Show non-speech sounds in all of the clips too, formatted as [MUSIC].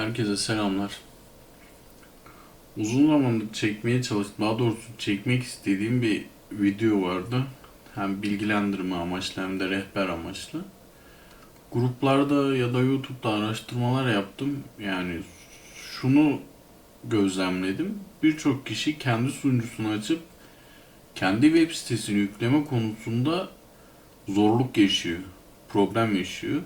Herkese selamlar. Uzun zamandır çekmeye çalıştım. Daha doğrusu çekmek istediğim bir video vardı. Hem bilgilendirme amaçlı hem de rehber amaçlı. Gruplarda ya da YouTube'da araştırmalar yaptım. Yani şunu gözlemledim. Birçok kişi kendi sunucusunu açıp kendi web sitesini yükleme konusunda zorluk yaşıyor. Problem yaşıyor.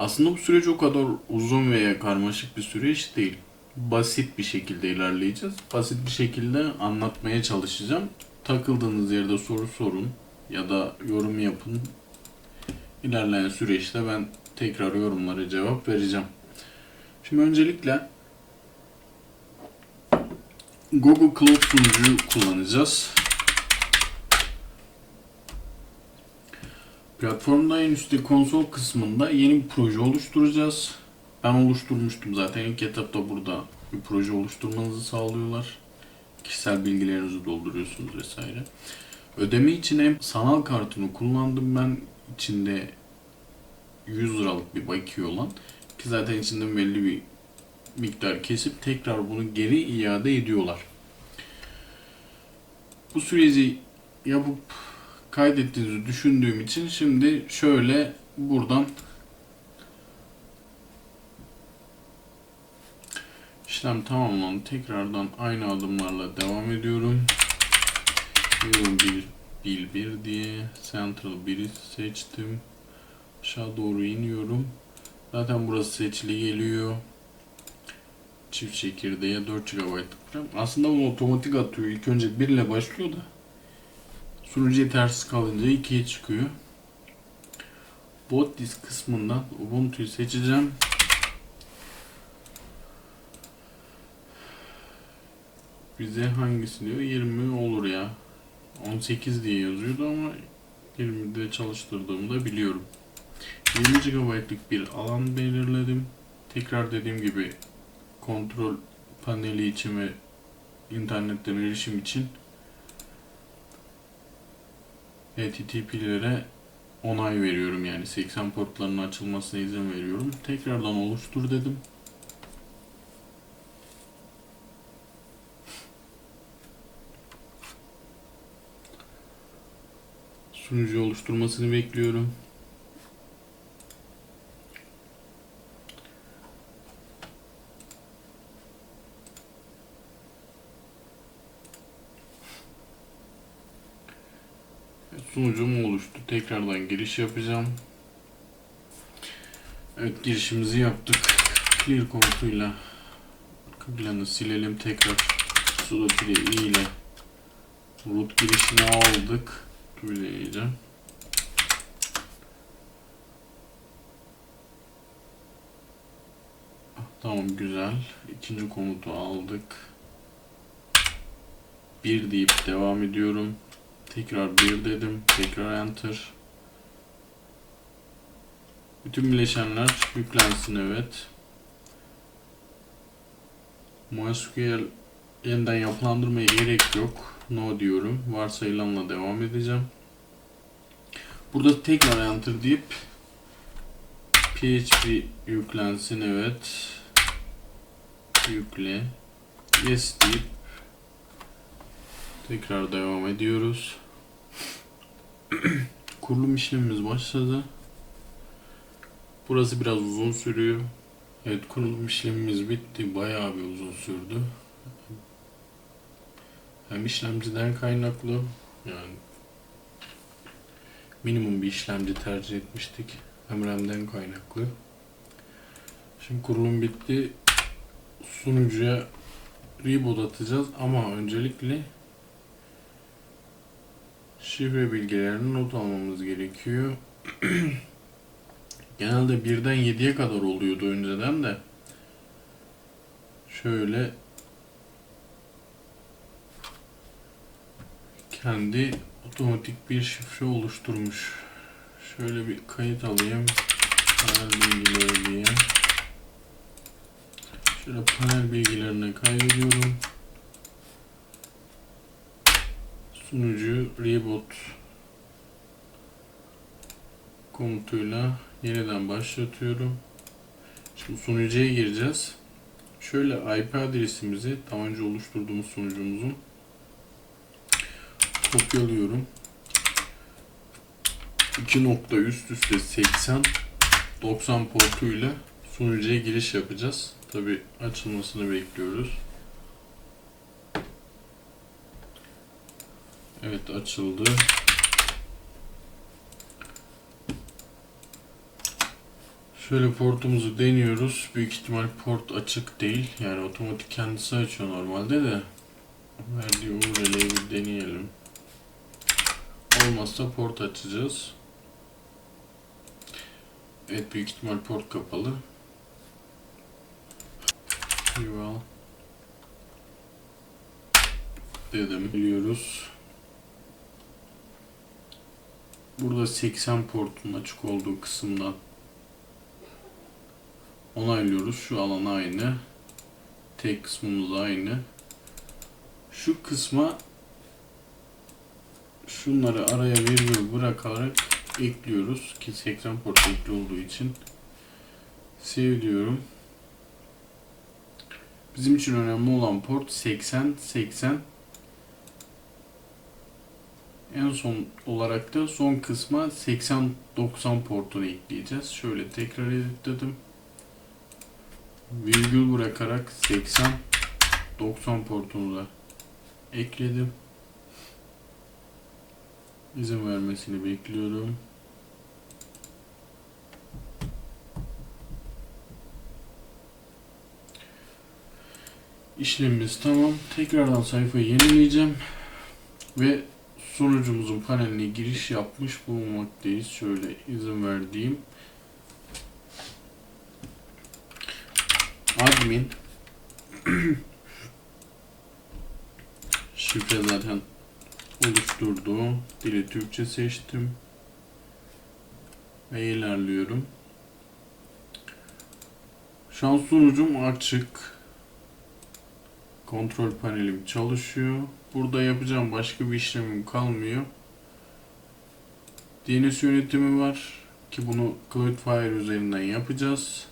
Aslında bu süreç o kadar uzun veya karmaşık bir süreç değil. Basit bir şekilde ilerleyeceğiz. Basit bir şekilde anlatmaya çalışacağım. Takıldığınız yerde soru sorun ya da yorum yapın. İlerleyen süreçte ben tekrar yorumlara cevap vereceğim. Şimdi öncelikle Google Cloud sunucuyu kullanacağız. Platformda en üstte konsol kısmında yeni bir proje oluşturacağız. Ben oluşturmuştum zaten. İlk etapta burada bir proje oluşturmanızı sağlıyorlar. Kişisel bilgilerinizi dolduruyorsunuz vesaire. Ödeme için hem sanal kartını kullandım ben. içinde 100 liralık bir bakiye olan. Ki zaten içinden belli bir miktar kesip tekrar bunu geri iade ediyorlar. Bu süreci yapıp kaydettiğinizi düşündüğüm için şimdi şöyle buradan işlem tamamlandı. Tekrardan aynı adımlarla devam ediyorum. Euro 1 bil 1 diye Central 1'i seçtim. Aşağı doğru iniyorum. Zaten burası seçili geliyor. Çift çekirdeğe 4 GB'lık RAM. Aslında bunu otomatik atıyor. İlk önce 1 ile başlıyor da Sunucu yetersiz kalınca 2'ye çıkıyor. Bot disk kısmından Ubuntu'yu seçeceğim. Bize hangisi diyor? 20 olur ya. 18 diye yazıyordu ama 20'de çalıştırdığımı da biliyorum. 20 GB'lık bir alan belirledim. Tekrar dediğim gibi kontrol paneli için ve internetten erişim için HTTP'lere onay veriyorum yani 80 portlarının açılmasına izin veriyorum. Tekrardan oluştur dedim. Sunucu oluşturmasını bekliyorum. Sunucum oluştu. Tekrardan giriş yapacağım. Evet girişimizi yaptık. Clear komutuyla arka planı silelim. Tekrar sudo i ile root girişini aldık. Düğümleyeceğim. Tamam güzel. İkinci komutu aldık. Bir deyip devam ediyorum. Tekrar bir dedim. Tekrar enter. Bütün bileşenler yüklensin evet. MySQL yeniden yapılandırmaya gerek yok. No diyorum. Varsayılanla devam edeceğim. Burada tekrar enter deyip PHP yüklensin evet. Yükle. Yes deyip tekrar devam ediyoruz. [CLEARS THROAT] Kurulum işlemimiz başladı. Burası biraz uzun sürüyor. Evet kurulum işlemimiz bitti. Bayağı bir uzun sürdü. Hem işlemciden kaynaklı yani minimum bir işlemci tercih etmiştik. Hem RAM'den kaynaklı. Şimdi kurulum bitti. Sunucuya reboot atacağız ama öncelikle şifre bilgilerini not almamız gerekiyor. [CLEARS THROAT] Genelde birden 7'ye kadar oluyordu önceden de. Şöyle kendi otomatik bir şifre oluşturmuş. Şöyle bir kayıt alayım. Panel bilgileri diye. Şöyle panel bilgilerini kaydediyorum. Sunucu reboot komutuyla yeniden başlatıyorum. Şimdi sunucuya gireceğiz. Şöyle IP adresimizi daha önce oluşturduğumuz sunucumuzun kopyalıyorum. 2 nokta üst üste 80 90 portuyla sunucuya giriş yapacağız. Tabi açılmasını bekliyoruz. Evet açıldı. Şöyle portumuzu deniyoruz. Büyük ihtimal port açık değil. Yani otomatik kendisi açıyor normalde de. Verdiği URL'yi bir deneyelim. Olmazsa port açacağız. Evet büyük ihtimal port kapalı. Yuval. Dedim. Biliyoruz. Burada 80 portun açık olduğu kısımdan onaylıyoruz. Şu alan aynı. Tek kısmımız aynı. Şu kısma şunları araya virgül bırakarak ekliyoruz ki 80 port ekli olduğu için save diyorum. Bizim için önemli olan port 80 80 en son olarak da son kısma 80 90 portunu ekleyeceğiz. Şöyle tekrar editledim. Virgül bırakarak 80 90 portunu da ekledim. İzin vermesini bekliyorum. İşlemimiz tamam. Tekrardan sayfayı yenileyeceğim. Ve sunucumuzun paneline giriş yapmış bulunmaktayız. Şöyle izin verdiğim. Admin [CLEARS THROAT] Şifre zaten oluşturdu. Dili Türkçe seçtim. Ve ilerliyorum. Şu an sunucum açık. Kontrol panelim çalışıyor. Burada yapacağım başka bir işlemim kalmıyor. DNS yönetimi var ki bunu Cloudflare üzerinden yapacağız.